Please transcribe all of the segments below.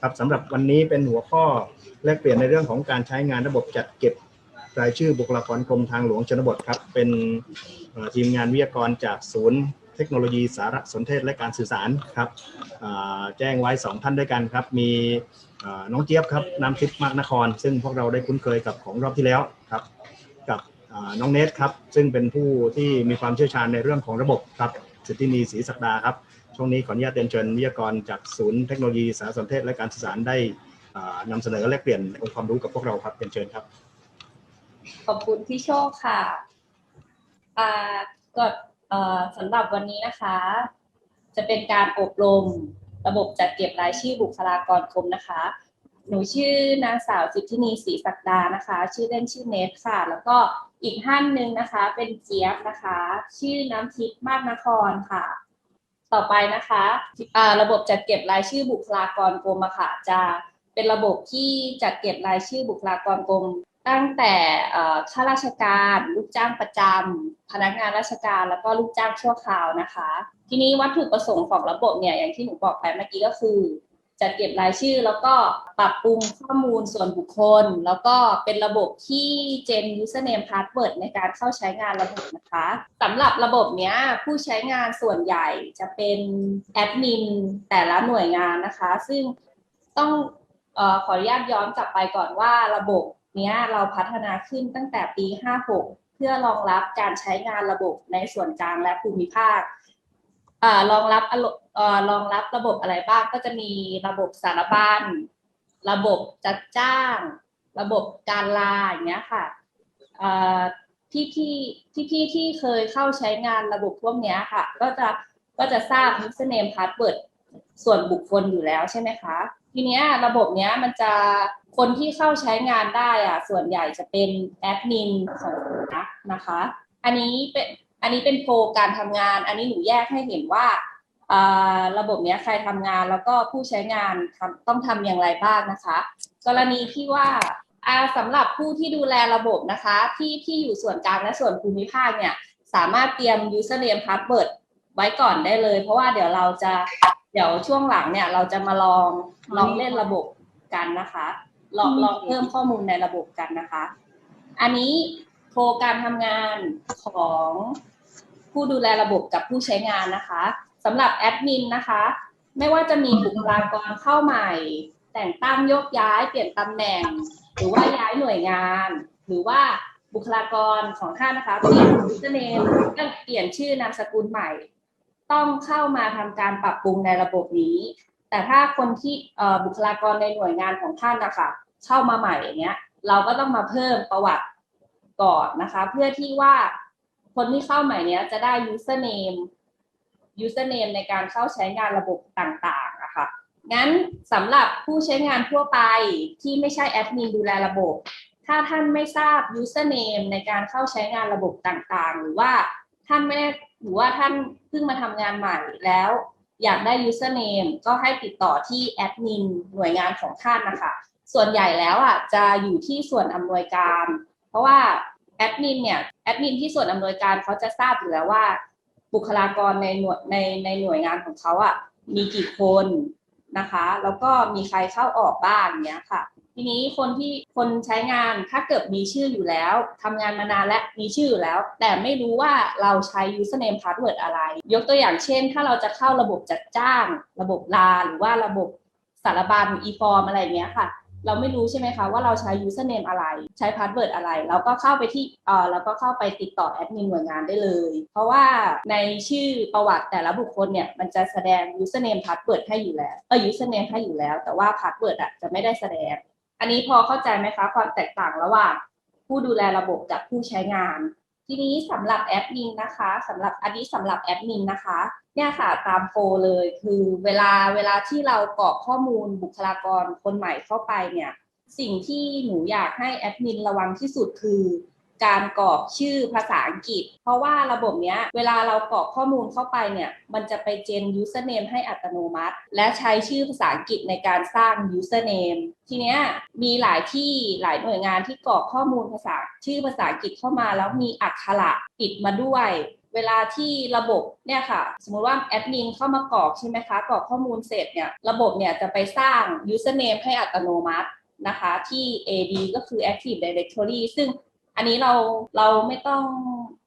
ครับสำหรับวันนี้เป็นหัวข้อแลกเปลี่ยนในเรื่องของการใช้งานระบบจัดเก็บรายชื่อบุคลากรกรมทางหลวงชนบทครับ เป็นทีมงานวิทยากรจากศูนย์เทคโนโลยีสารสนเทศและการสื่อสารครับแจ้งไว้สองท่านด้วยกันครับ มีน้องเจี๊ยบครับนามทิพย์มากนคร ซึ่งพวกเราได้คุ้นเคยกับของรอบที่แล้วครับ กับน้องเนทครับ ซึ่งเป็นผู้ที่มีความเชี่ยวชาญในเรื่องของระบบครับสิทธินีศรีศักดาครับ ช่วงนี้ขออนุญาตเรียนเชิญวิทยากรจากศูนย์เทคโนโลยีสารสนเทศและการสื่อสารได้อ่านำเสนอและเปลี่ยนองค์ความรู้กับพวกเราครับเรียนเชิญครับ ขอบคุณพี่โชคค่ะก็สำหรับวันนี้นะคะ จะเป็นการอบรมระบบจัดเก็บรายชื่อบุคลากรกรมนะคะ หนูชื่อนางสาวสิทธินีศรีศักดานะคะ ชื่อเล่นชื่อเนทค่ะ แล้วก็อีกท่านหนึ่งนะคะ เป็นเจี๊ยบนะคะ ชื่อน้ำทิพย์มากนครค่ะ ต่อไปนะคะะระบบจัดเก็บรายชื่อบุคลากรกรมค่ะจะเป็นระบบที่จัดเก็บรายชื่อบุคลากรกรม ตั้งแต่ข้าราชการ ลูกจ้างประจำพนักงานราชการ แล้วก็ลูกจ้างชั่วคราวนะคะ ทีนี้วัตถุประสงค์ของระบบเนี่ยอย่างที่หนูบอกไปเมื่อกี้ก็คือ จัดเก็บรายชื่อ แล้วก็ปรับปรุงข้อมูลส่วนบุคคล แล้วก็เป็นระบบที่เจน username password ในการเข้าใช้งานระบบนะคะสำหรับระบบเนี้ยผู้ใช้งานส่วนใหญ่จะเป็นแอดมินแต่ละหน่วยงานนะคะ ซึ่งต้องออขออนุญาตย้อนกลับไปก่อนว่าระบบเนี้ยเราพัฒนาขึ้นตั้งแต่ปี 56 เพื่อรองรับการใช้งานระบบในส่วนกลางและภูมิภาค รองรับรองรับระบบอะไรบ้างก็จะมีระบบสารบัญระบบจัดจ้าง ระบบการลาอย่างเงี้ยค่ะเอ่อพี่พี่ที่พี่ที่เคยเข้าใช้งานระบบพวกเนี้ยค่ะ ก็จะก็จะทราบ username password ส่วนบุคคลอยู่แล้วใช่ไหมคะ ทีเนี้ยระบบเนี้ยมันจะคนที่เข้าใช้งานได้อะส่วนใหญ่จะเป็นแอดมินของนักนะคะ อันนี้เป็น อันนี้เป็นโฟล์การทำงาน อันนี้หนูแยกให้เห็นว่าระบบเนี้ยใครทำงานแล้วก็ผู้ใช้งานต้องทำอย่างไรบ้างนะคะ กรณีที่ว่าอ่าสำหรับผู้ที่ดูแลระบบนะคะ ที่ที่อยู่ส่วนกลางและส่วนภูมิภาคเนี่ยสามารถเตรียม username password ไว้ก่อนได้เลย เพราะว่าเดี๋ยวเราจะเดี๋ยวช่วงหลังเนี่ยเราจะมาลองลองเล่นระบบกันนะคะ ลองลองเพิ่มข้อมูลในระบบกันนะคะ อันนี้ โครงการทำงานของผู้ดูแลระบบกับผู้ใช้งานนะคะสำหรับแอดมินนะคะ ไม่ว่าจะมีบุคลากรเข้าใหม่ แต่งตั้งโยกย้ายเปลี่ยนตำแหน่ง หรือว่าย้ายหน่วยงาน หรือว่าบุคลากรของท่านนะคะเปลี่ยน username เปลี่ยนชื่อนามสกุลใหม่ ต้องเข้ามาทำการปรับปรุงในระบบนี้ แต่ถ้าคนที่บุคลากรในหน่วยงานของท่านนะคะเข้ามาใหม่อย่างเงี้ยเราก็ต้องมาเพิ่มประวัติ ก่อนนะคะ เพื่อที่ว่าคนที่เข้าใหม่เนี้ยจะได้ username username ในการเข้าใช้งานระบบต่างๆนะคะงั้นสำหรับผู้ใช้งานทั่วไปที่ไม่ใช่แอดมินดูแลระบบ ถ้าท่านไม่ทราบ username ในการเข้าใช้งานระบบต่างๆ หรือว่าท่านไม่ได้หรือว่าท่านเพิ่งมาทำงานใหม่แล้ว อยากได้ username ก็ให้ติดต่อที่แอดมินหน่วยงานของท่านนะคะ ส่วนใหญ่แล้วอะจะอยู่ที่ส่วนอำนวยการ ราะว่าแอดมินเนี่ยแอดมินที่ส่วนอำนวยการเขาจะทราบอยู่แล้วว่า บุคลากรในหน่วยในในหน่วยงานของเขาอะมีกี่คนนะคะ แล้วก็มีใครเข้าออกบ้างเนี้ยค่ะ ทีนี้คนที่คนใช้งานถ้าเกิดมีชื่ออยู่แล้วทำงานมานานและมีชื่ออยู่แล้ว แต่ไม่รู้ว่าเราใช้ username password อะไร ยกตัวอย่างเช่น ถ้าเราจะเข้าระบบจัดจ้าง ระบบลาหรือว่าระบบสารบัญ e-form อะไรเงี้ยค่ะ เราไม่รู้ใช่ไหมคะว่าเราใช้ username อะไร ใช้ password อะไร เราก็เข้าไปที่เออเราก็เข้าไปติดต่อแอดมินหน่วยงานได้เลย เพราะว่าในชื่อประวัติแต่ละบุคคลเนี่ยมันจะแสดง username password ให้อยู่แล้วเออ username ให้อยู่แล้ว แต่ว่า password อะจะไม่ได้แสดง อันนี้พอเข้าใจไหมคะความแตกต่างระหว่างผู้ดูแลระบบกับผู้ใช้งาน ทีนี้สำหรับแอดมินนะคะสำหรับอันนี้สำหรับแอดมินนะคะ เนี่ยค่ะตามโฟเลยคือเวลาเวลาที่เรากรอกข้อมูลบุคลากรคนใหม่เข้าไปเนี่ยสิ่งที่หนูอยากให้แอดมินระวังที่สุดคือ การกรอกชื่อภาษาอังกฤษ เพราะว่าระบบเนี้ยเวลาเรากรอกข้อมูลเข้าไปเนี่ยมันจะไปเจน username ให้อัตโนมัติ และใช้ชื่อภาษาอังกฤษในการสร้าง username ทีเนี้ยมีหลายที่หลายหน่วยงานที่กรอกข้อมูลภาษาชื่อภาษาอังกฤษเข้ามา แล้วมีอักขระติดมาด้วย เวลาที่ระบบเนี่ยค่ะ สมมุติว่าแอดมินเข้ามากรอกใช่ไหมคะกรอกข้อมูลเสร็จเนี่ยระบบเนี่ยจะไปสร้าง username ให้อัตโนมัตินะคะที่ AD ก็คือ Active Directory ซึ่งอันนี้เราเราไม่ต้อง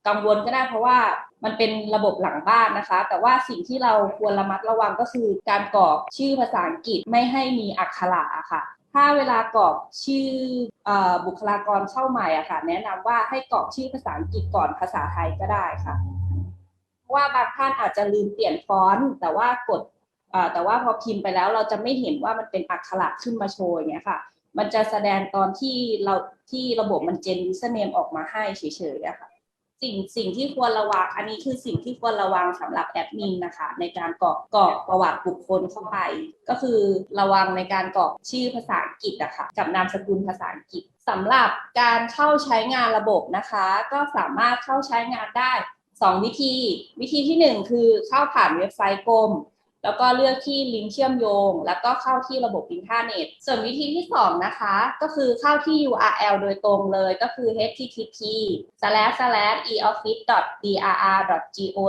กังวลก็ได้เพราะว่ามันเป็นระบบหลังบ้านนะคะ แต่ว่าสิ่งที่เราควรระมัดระวังก็คือการกรอกชื่อภาษาอังกฤษไม่ให้มีอักขระอะค่ะ ถ้าเวลากรอกชื่ออบุคลากรเข้าใหม่อะค่ะ แนะนำว่าให้กรอกชื่อภาษาอังกฤษก่อนภาษาไทยก็ได้ค่ะเพราะว่าบางท่านอาจจะลืมเปลี่ยนฟอนต์แต่ว่ากดแต่ว่าพอพิมพ์ไปแล้วเราจะไม่เห็นว่ามันเป็นอักขระขึ้นมาโชว์อย่างเงี้ยค่ะ มันจะแสดงตอนที่เราที่ระบบมันเจน username ออกมาให้เฉยๆอะค่ะ สิ่งสิ่งที่ควรระวัง อันนี้คือสิ่งที่ควรระวังสำหรับแอดมินนะคะ ในการกรอกกรอกประวัติบุคคลเข้าไป ก็คือระวังในการกรอกชื่อภาษาอังกฤษอะค่ะกับนามสกุลภาษาอังกฤษสำหรับการเข้าใช้งานระบบนะคะ ก็สามารถเข้าใช้งานได้ 2 วิธี วิธีที่ 1 คือเข้าผ่านเว็บไซต์กรม แล้วก็เลือกที่ลิงก์เชื่อมโยง แล้วก็เข้าที่ระบบอินเทอร์เน็ต ส่วนวิธีที่ 2 นะคะ ก็คือเข้าที่ URL โดยตรงเลยก็คือ http eoffice drr go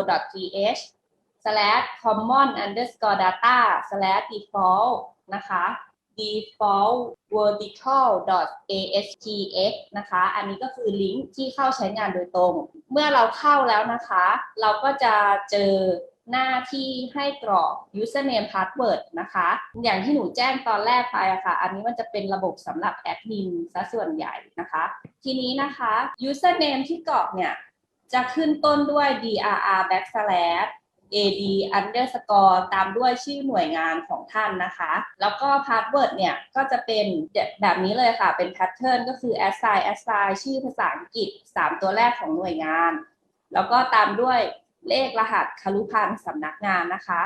slash common underscore data slash default นะคะ default vertical aspx นะคะ อันนี้ก็คือลิงก์ที่เข้าใช้งานโดยตรง เมื่อเราเข้าแล้วนะคะ เราก็จะเจอ หน้าที่ให้กรอก username password นะคะ อย่างที่หนูแจ้งตอนแรกไปอะค่ะ อันนี้มันจะเป็นระบบสำหรับแอดมินซะส่วนใหญ่นะคะ ทีนี้นะคะ username ที่กรอกเนี่ยจะขึ้นต้นด้วย drr backslash ad underscore ตามด้วยชื่อหน่วยงานของท่านนะคะ แล้วก็ password เนี่ย ก็จะเป็นแบบนี้เลยค่ะ เป็น pattern ก็คือ assign assign ชื่อภาษาอังกฤษ 3 ตัวแรกของหน่วยงาน แล้วก็ตามด้วย เลขรหัสคารุพันธ์สำนักงานนะคะ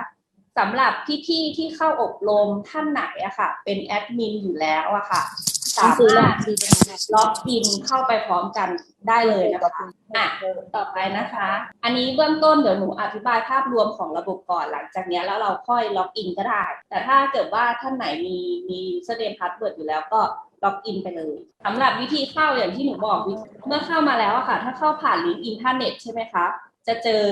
สำหรับพี่ๆที่เข้าอบรมท่านไหนอะค่ะ เป็นแอดมินอยู่แล้วอะค่ะ สามารถล็อกอินเข้าไปพร้อมกันได้เลยนะคะอะต่อไปนะคะ อันนี้เบื้องต้นเดี๋ยวหนูอธิบายภาพรวมของระบบก่อนหลังจากนี้แล้วเราค่อยล็อกอินก็ได้ แต่ถ้าเกิดว่าท่านไหนมีมีเสเดมพาสเวิร์ดอยู่แล้วก็ล็อกอินไปเลยสำหรับวิธีเข้าอย่างที่หนูบอกเมื่อเข้ามาแล้วอะค่ะ ถ้าเข้าผ่านลิงก์อินเทอร์เน็ตใช่ไหมคะ จะเจอ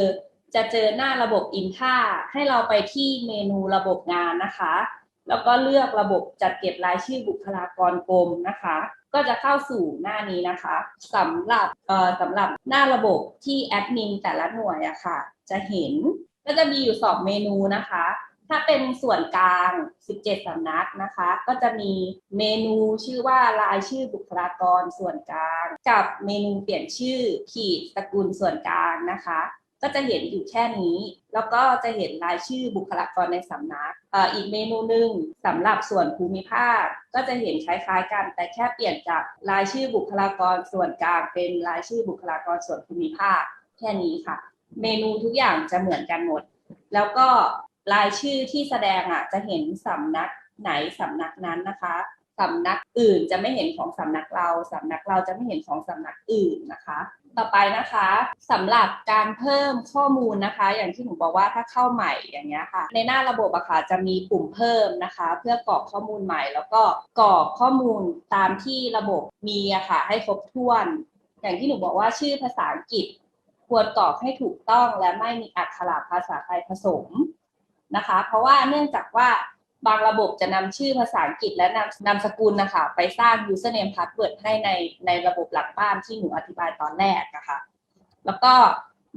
จะเจอหน้าระบบอินท่าให้เราไปที่เมนูระบบงานนะคะ แล้วก็เลือกระบบจัดเก็บรายชื่อบุคลากรกรมนะคะ ก็จะเข้าสู่หน้านี้นะคะสำหรับเอ่อสำหรับหน้าระบบที่แอดมินแต่ละหน่วยอะค่ะ จะเห็นก็จะมีอยู่สองเมนูนะคะ ถ้าเป็นส่วนกลาง 17 สำนักนะคะ ก็จะมีเมนูชื่อว่ารายชื่อบุคลากรส่วนกลาง กับเมนูเปลี่ยนชื่อขีดสกุลส่วนกลางนะคะ ก็จะเห็นอยู่แค่นี้ แล้วก็จะเห็นรายชื่อบุคลากรในสำนักอ่ออีกเมนูหนึ่งสำหรับส่วนภูมิภาค ก็จะเห็นคล้ายๆ กัน แต่แค่เปลี่ยนจากรายชื่อบุคลากรส่วนกลาง เป็นรายชื่อบุคลากรส่วนภูมิภาค แค่นี้ค่ะ เมนูทุกอย่างจะเหมือนกันหมด แล้วก็ รายชื่อที่แสดงอะจะเห็นสำนักไหนสำนักนั้นนะคะสำนักอื่นจะไม่เห็นของสำนักเราสำนักเราจะไม่เห็นของสำนักอื่นนะคะ ต่อไปนะคะสำหรับการเพิ่มข้อมูลนะคะ อย่างที่หนูบอกว่าถ้าเข้าใหม่อย่างเงี้ยค่ะ ในหน้าระบบอะค่ะจะมีปุ่มเพิ่มนะคะ เพื่อกรอกข้อมูลใหม่ แล้วก็กรอกข้อมูลตามที่ระบบมีอะค่ะให้ครบถ้วน อย่างที่หนูบอกว่าชื่อภาษาอังกฤษ ควรกรอกให้ถูกต้องและไม่มีอักขระภาษาไทยผสม นะคะ เพราะว่าเนื่องจากว่าบางระบบจะนำชื่อภาษาอังกฤษและนามนามสกุลนะคะ ไปสร้าง username password ให้ในในระบบหลักบ้านที่หนูอธิบายตอนแรกนะคะแล้วก็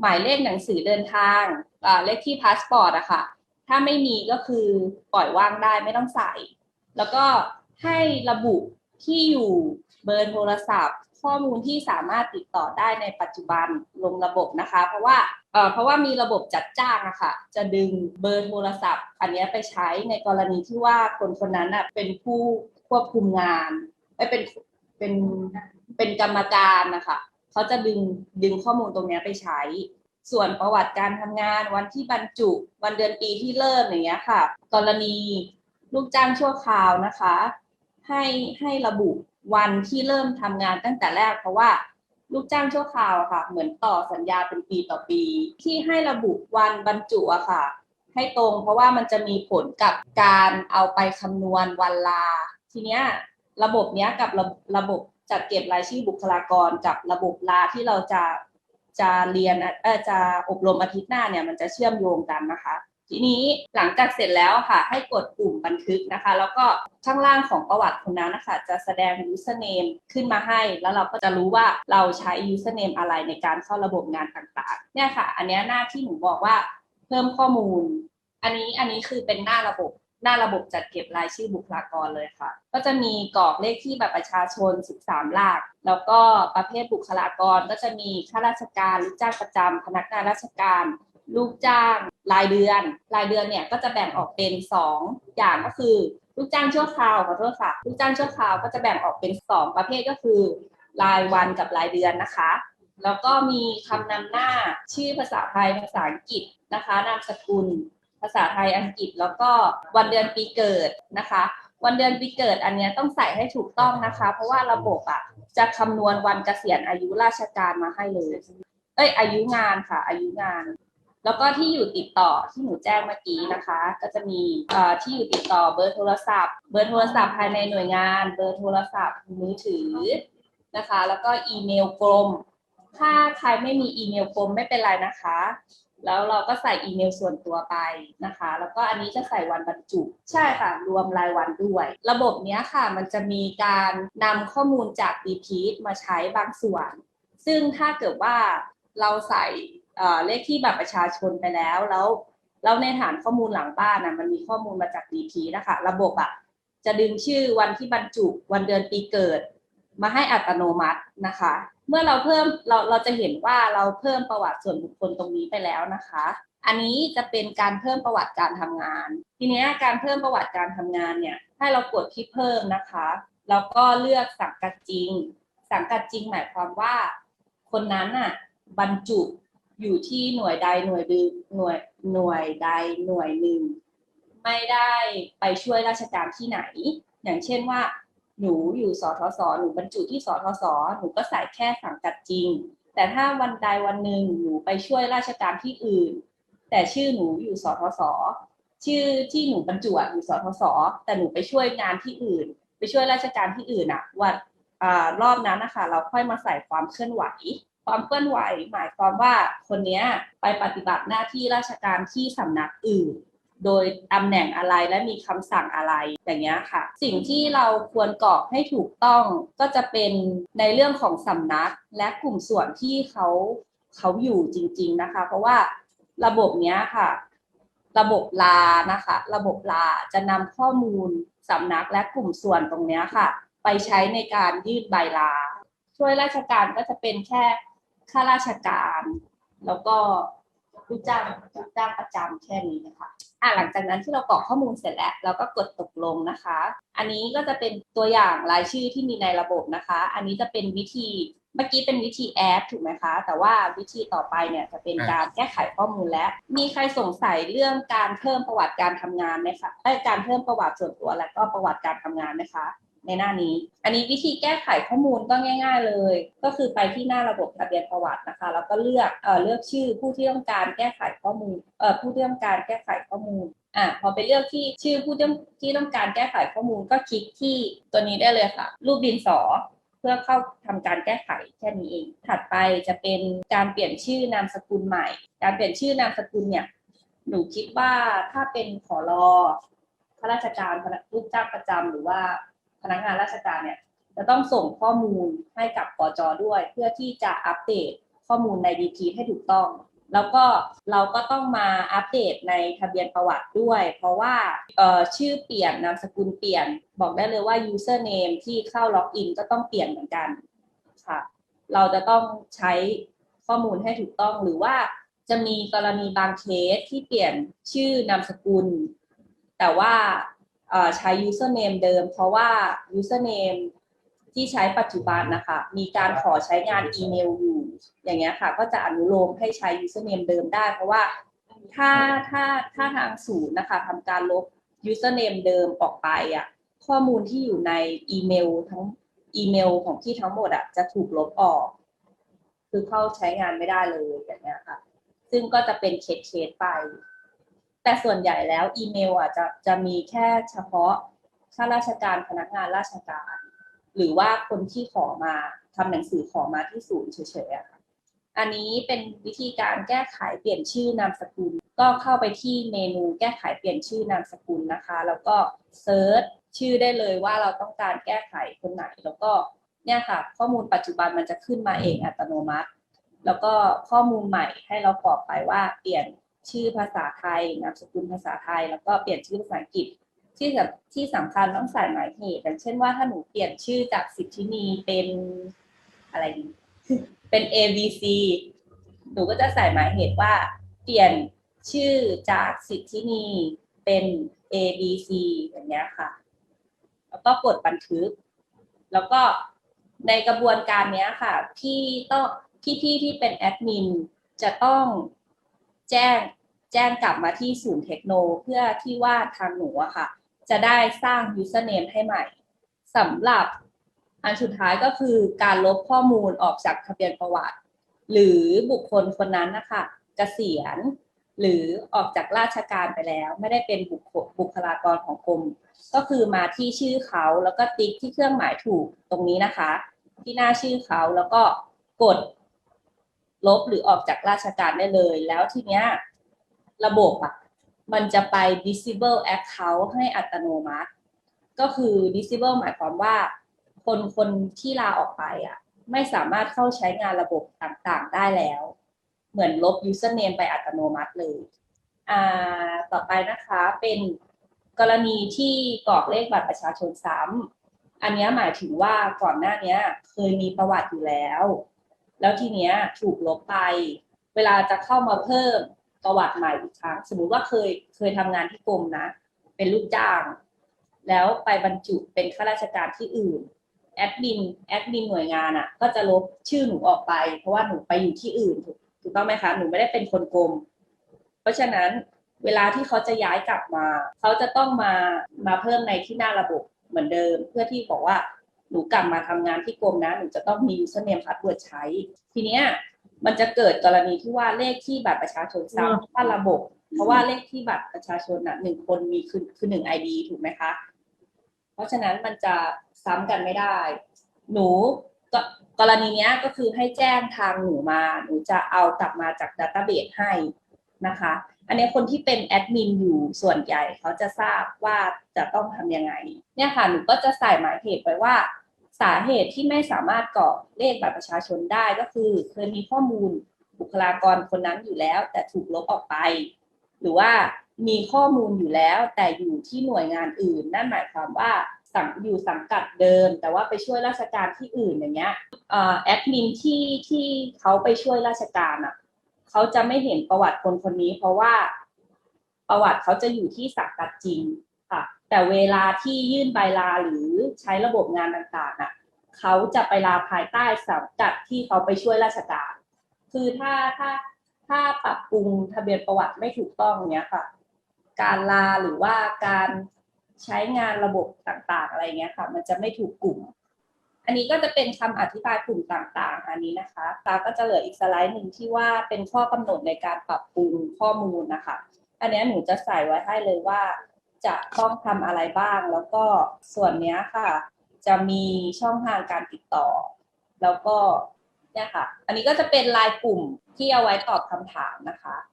หมายเลขหนังสือเดินทางเลขที่พาสปอร์ตอะค่ะถ้าไม่มีก็คือปล่อยว่างได้ไม่ต้องใส่ แล้วก็ให้ระบุที่อยู่เบอร์โทรศัพท์ ข้อมูลที่สามารถติดต่อได้ในปัจจุบันลงระบบนะคะ เพราะว่า เพราะว่ามีระบบจัดจ้างอะค่ะ จะดึงเบอร์โทรศัพท์ อันนี้ไปใช้ในกรณีที่ว่าคนคนนั้นอะเป็นผู้ควบคุมงานไม่เป็นเป็นเป็นกรรมการนะคะเขาจะดึงดึงข้อมูลตรงนี้ไปใช้ ส่วนประวัติการทำงานวันที่บรรจุ วันเดือนปีที่เริ่มอย่างเงี้ยค่ะ กรณีลูกจ้างชั่วคราวนะคะ ให้ให้ระบุวันที่เริ่มทำงานตั้งแต่แรกเพราะว่า ลูกจ้างชั่วคราวค่ะ เหมือนต่อสัญญาเป็นปีต่อปี ที่ให้ระบุวันบรรจุอะค่ะ ให้ตรงเพราะว่ามันจะมีผลกับการเอาไปคำนวณวันลา ทีเนี้ยระบบเนี้ยกับระระบบจัดเก็บรายชื่อบุคลากรกับระบบลาที่เราจะจะเรียนเออจะอบรมอาทิตย์หน้าเนี่ยมันจะเชื่อมโยงกันนะคะ ทีนี้หลังจากเสร็จแล้วค่ะ ให้กดปุ่มบันทึกนะคะ แล้วก็ข้างล่างของประวัติคนนั้นนะคะจะแสดง username ขึ้นมาให้ แล้วเราก็จะรู้ว่าเราใช้ username อะไรในการเข้าระบบงานต่างๆ เนี่ยค่ะ อันนี้หน้าที่หนูบอกว่าเพิ่มข้อมูล อันนี้อันนี้คือเป็นหน้าระบบหน้าระบบจัดเก็บรายชื่อบุคลากรเลยค่ะ ก็จะมีกรอกเลขที่แบบประชาชน 13 หลัก แล้วก็ประเภทบุคลากรก็จะมีข้าราชการ ลูกจ้างประจำพนักงานราชการ ลูกจ้าง รายเดือน รายเดือนเนี่ยก็จะแบ่งออกเป็น 2 อย่างก็คือ ลูกจ้างชั่วคราวขอโทษค่ะลูกจ้างชั่วคราวก็จะแบ่งออกเป็น 2 ประเภทก็คือ รายวันกับรายเดือนนะคะ แล้วก็มีคำนำหน้าชื่อภาษาไทยภาษาอังกฤษนะคะ นามสกุล ภาษาไทยอังกฤษ แล้วก็วันเดือนปีเกิดนะคะวันเดือนปีเกิดอันเนี้ยต้องใส่ให้ถูกต้องนะคะ เพราะว่าระบบอะจะคำนวณวันเกษียณอายุราชการมาให้เลย เอ้ยอายุงานค่ะ อายุงาน แล้วก็ที่อยู่ติดต่อที่หนูแจ้งเมื่อกี้นะคะ ก็จะมีที่อยู่ติดต่อเบอร์โทรศัพท์ เบอร์โทรศัพท์ภายในหน่วยงาน เบอร์โทรศัพท์มือถือนะคะ แล้วก็อีเมลกรมถ้าใครไม่มีอีเมลกรมไม่เป็นไรนะคะ แล้วเราก็ใส่อีเมลส่วนตัวไปนะคะ แล้วก็อันนี้จะใส่วันบรรจุ ใช่ค่ะ รวมรายวันด้วย ระบบเนี้ยค่ะ มันจะมีการนำข้อมูลจาก b p มาใช้บางส่วน ซึ่งถ้าเกิดว่าเราใส่ เลขที่บัตรประชาชนไปแล้ว แล้วแล้วในฐานข้อมูลหลังบ้านนะมันมีข้อมูลมาจาก BP นะคะ ระบบอะจะดึงชื่อวันที่บรรจุวันเดือนปีเกิด มาให้อัตโนมัตินะคะ เมื่อเราเพิ่มเราเราจะเห็นว่าเราเพิ่มประวัติส่วนบุคคลตรงนี้ไปแล้วนะคะ อันนี้จะเป็นการเพิ่มประวัติการทำงาน ทีนี้การเพิ่มประวัติการทำงานเนี่ยให้เรากดที่เพิ่มนะคะแล้วก็เลือกสังกัดจริง สังกัดจริงหมายความว่า คนนั้นน่ะบรรจุ อยู่ที่หน่วยใดหน่วยดึงหน่วยหน่วยใดหน่วยหนึ่ง ไม่ได้ไปช่วยราชการที่ไหน อย่างเช่นว่า หนูอยู่สทศหนูบรรจุที่สทศหนูก็ใส่แค่สังกัดจริง แต่ถ้าวันใดวันหนึ่งหนูไปช่วยราชการที่อื่น แต่ชื่อหนูอยู่สทศชื่อที่หนูบรรจุอยู่สทศแต่หนูไปช่วยงานที่อื่น ไปช่วยราชการที่อื่นอะวันอ่ารอบนั้นนะคะเราค่อยมาใส่ความเคลื่อนไหว ความเคลื่อนไหว หมายความว่าคนนี้ไปปฏิบัติหน้าที่ราชการที่สำนักอื่น โดยตำแหน่งอะไรและมีคำสั่งอะไรอย่างเงี้ยค่ะ สิ่งที่เราควรกรอกให้ถูกต้องก็จะเป็นในเรื่องของสำนักและกลุ่มส่วนที่เขาเขาอยู่จริง ๆนะคะ เพราะว่าระบบเนี้ยค่ะ ระบบลานะคะ ระบบลาจะนำข้อมูลสำนักและกลุ่มส่วนตรงเนี้ยค่ะ ไปใช้ในการยื่นใบลาช่วยราชการก็จะเป็นแค่ ข้าราชการ แล้วก็ลูกจ้างลูกจ้างประจำแค่นี้นะคะอะหลังจากนั้นที่เรากรอกข้อมูลเสร็จแล้ว เราก็กดตกลงนะคะ อันนี้ก็จะเป็นตัวอย่างรายชื่อที่มีในระบบนะคะ อันนี้จะเป็นวิธีเมื่อกี้เป็นวิธีแอดถูกไหมคะ แต่ว่าวิธีต่อไปเนี่ยจะเป็นการแก้ไขข้อมูลและ มีใครสงสัยเรื่องการเพิ่มประวัติการทำงานไหมคะเอ้ยการเพิ่มประวัติส่วนตัวและก็ประวัติการทำงานไหมคะ ในหน้านี้ อันนี้วิธีแก้ไขข้อมูลก็ง่าย ๆ เลย ก็คือไปที่หน้าระบบทะเบียนประวัตินะคะ แล้วก็เลือกเอ่อเลือกชื่อผู้ที่ต้องการแก้ไขข้อมูลเอ่อผู้ที่ต้องการแก้ไขข้อมูลอะพอไปเลือกที่ชื่อผู้ที่ที่ต้องการแก้ไขข้อมูลก็คลิกที่ตัวนี้ได้เลยค่ะ รูปดินสอเพื่อเข้าทำการแก้ไขแค่นี้เอง ถัดไปจะเป็นการเปลี่ยนชื่อนามสกุลใหม่ การเปลี่ยนชื่อนามสกุลเนี่ยหนูคิดว่าถ้าเป็นขอรอข้าราชการลูกจ้างประจำหรือว่า พนักงานราชการเนี่ยจะต้องส่งข้อมูลให้กับปจด้วย เพื่อที่จะอัปเดตข้อมูลใน DP ให้ถูกต้อง แล้วก็เราก็ต้องมาอัปเดตในทะเบียนประวัติด้วย เพราะว่าชื่อเปลี่ยนนามสกุลเปลี่ยน บอกได้เลยว่า username ที่เข้าล็อกอินก็ต้องเปลี่ยนเหมือนกันค่ะ เราจะต้องใช้ข้อมูลให้ถูกต้องหรือว่าจะมีกรณีบางเคสที่เปลี่ยนชื่อนามสกุล แต่ว่า ใช้ username เดิม เพราะว่า username ที่ใช้ปัจจุบันนะคะ มีการขอใช้งานอีเมลอยู่อย่างเงี้ยค่ะ ก็จะอนุโลมให้ใช้ username เดิมได้ เพราะว่าถ้าถ้าถ้าทางศูนย์นะคะทำการลบ username เดิมออกไปอะข้อมูลที่อยู่ในอีเมลทั้งอีเมลของที่ทั้งหมดอะจะถูกลบออก คือเข้าใช้งานไม่ได้เลยอย่างเงี้ยค่ะ ซึ่งก็จะเป็นเคสเคสไป แต่ส่วนใหญ่แล้วอีเมลอะจะจะมีแค่เฉพาะข้าราชการพนักงานราชการ หรือว่าคนที่ขอมาทำหนังสือขอมาที่ศูนย์เฉยๆอะค่ะอันนี้เป็นวิธีการแก้ไขเปลี่ยนชื่อนามสกุล ก็เข้าไปที่เมนูแก้ไขเปลี่ยนชื่อนามสกุลนะคะ แล้วก็เซิร์ชชื่อได้เลยว่าเราต้องการแก้ไขคนไหน แล้วก็เนี่ยค่ะ ข้อมูลปัจจุบันมันจะขึ้นมาเองอัตโนมัติ แล้วก็ข้อมูลใหม่ให้เรากรอกไปว่าเปลี่ยน ชื่อภาษาไทย นามสกุลภาษาไทย แล้วก็เปลี่ยนชื่อภาษาอังกฤษ ที่สำที่สำคัญต้องใส่หมายเหตุอย่างเช่นว่าถ้าหนูเปลี่ยนชื่อจากสิทธินีเป็นอะไรดีเป็น A B C หนูก็จะใส่หมายเหตุว่า เปลี่ยนชื่อจากสิทธินีเป็น A B C อย่างเงี้ยค่ะ แล้วก็กดบันทึก แล้วก็ในกระบวนการเนี้ยค่ะ พี่ต้องพี่ๆที่เป็นแอดมินจะต้องแจ้ง แจ้งกลับมาที่ศูนย์เทคโนเพื่อที่ว่าทางหนูอะค่ะ จะได้สร้าง username ให้ใหม่สำหรับอันสุดท้ายก็คือการลบข้อมูลออกจากทะเบียนประวัติ หรือบุคคลคนนั้นนะคะเกษียณ หรือออกจากราชการไปแล้ว ไม่ได้เป็นบุคบุคลากรของกรมก็คือมาที่ชื่อเขาแล้วก็ติ๊กที่เครื่องหมายถูกตรงนี้นะคะ ที่หน้าชื่อเขาแล้วก็กดลบหรือออกจากราชการได้เลย แล้วทีเนี้ย ระบบอะมันจะไป disable account ให้อัตโนมัติ ก็คือ disable หมายความว่า คนคนที่ลาออกไปอะไม่สามารถเข้าใช้งานระบบต่างๆได้แล้ว เหมือนลบ username ไปอัตโนมัติเลยอ่าต่อไปนะคะเป็นกรณีที่กรอกเลขบัตรประชาชนซ้ำอันนี้หมายถึงว่าก่อนหน้านี้เคยมีประวัติอยู่แล้ว แล้วทีเนี้ยถูกลบไป เวลาจะเข้ามาเพิ่ม ประวัติใหม่อีกครั้ง สมมุติว่าเคยเคยทำงานที่กรมนะ เป็นลูกจ้าง แล้วไปบรรจุเป็นข้าราชการที่อื่นแอดมินแอดมินหน่วยงานอะ ก็จะลบชื่อหนูออกไป เพราะว่าหนูไปอยู่ที่อื่นถูกถูกต้องไหมคะหนูไม่ได้เป็นคนกรมเพราะฉะนั้นเวลาที่เขาจะย้ายกลับมา เขาจะต้องมามาเพิ่มในที่หน้าระบบเหมือนเดิม เพื่อที่บอกว่าหนูกลับมาทำงานที่กรมนะหนูจะต้องมี username password ใช้ ทีเนี้ย มันจะเกิดกรณีที่ว่าเลขที่บัตรประชาชนซ้ำว่าระบบ เพราะว่าเลขที่บัตรประชาชนน่ะหนึ่งคนมีคือคือหนึ่ง ID ถูกไหมคะ เพราะฉะนั้นมันจะซ้ำกันไม่ได้ หนูก็กรณีเนี้ยก็คือให้แจ้งทางหนูมา หนูจะเอากลับมาจากดัตต้าเบสให้นะคะ อันนี้คนที่เป็นแอดมินอยู่ส่วนใหญ่เขาจะทราบว่าจะต้องทำยังไง เนี่ยค่ะ หนูก็จะใส่หมายเหตุไว้ว่า สาเหตุที่ไม่สามารถกรอกเลขบัตรประชาชนได้ก็คือ เคยมีข้อมูลบุคลากรคนนั้นอยู่แล้ว แต่ถูกลบออกไป หรือว่ามีข้อมูลอยู่แล้ว แต่อยู่ที่หน่วยงานอื่น นั่นหมายความว่าสังอยู่สังกัดเดิม แต่ว่าไปช่วยราชการที่อื่นอย่างเงี้ยแอดมินที่ที่เขาไปช่วยราชการอะเขาจะไม่เห็นประวัติคนคนนี้ เพราะว่าประวัติเขาจะอยู่ที่สังกัดจริง แต่เวลาที่ยื่นใบลาหรือใช้ระบบงานต่างๆอะเขาจะไปลาภายใต้สังกัดที่เขาไปช่วยราชการ คือถ้าถ้าถ้าปรับปรุงทะเบียนประวัติไม่ถูกต้องเนี้ยค่ะ การลาหรือว่าการใช้งานระบบต่างๆ อะไรเงี้ยค่ะ มันจะไม่ถูกกลุ่ม อันนี้ก็จะเป็นคำอธิบายกลุ่มต่างๆ อันนี้นะคะตาก็จะเหลืออีกสไลด์หนึ่งที่ว่าเป็นข้อกำหนดในการปรับปรุงข้อมูลนะคะ อันนี้หนูจะใส่ไว้ให้เลยว่า จะต้องทำอะไรบ้าง แล้วก็ส่วนเนี้ยค่ะ จะมีช่องทางการติดต่อ แล้วก็เนี่ยค่ะ อันนี้ก็จะเป็นลายกลุ่มที่เอาไว้ตอบคำถามนะคะ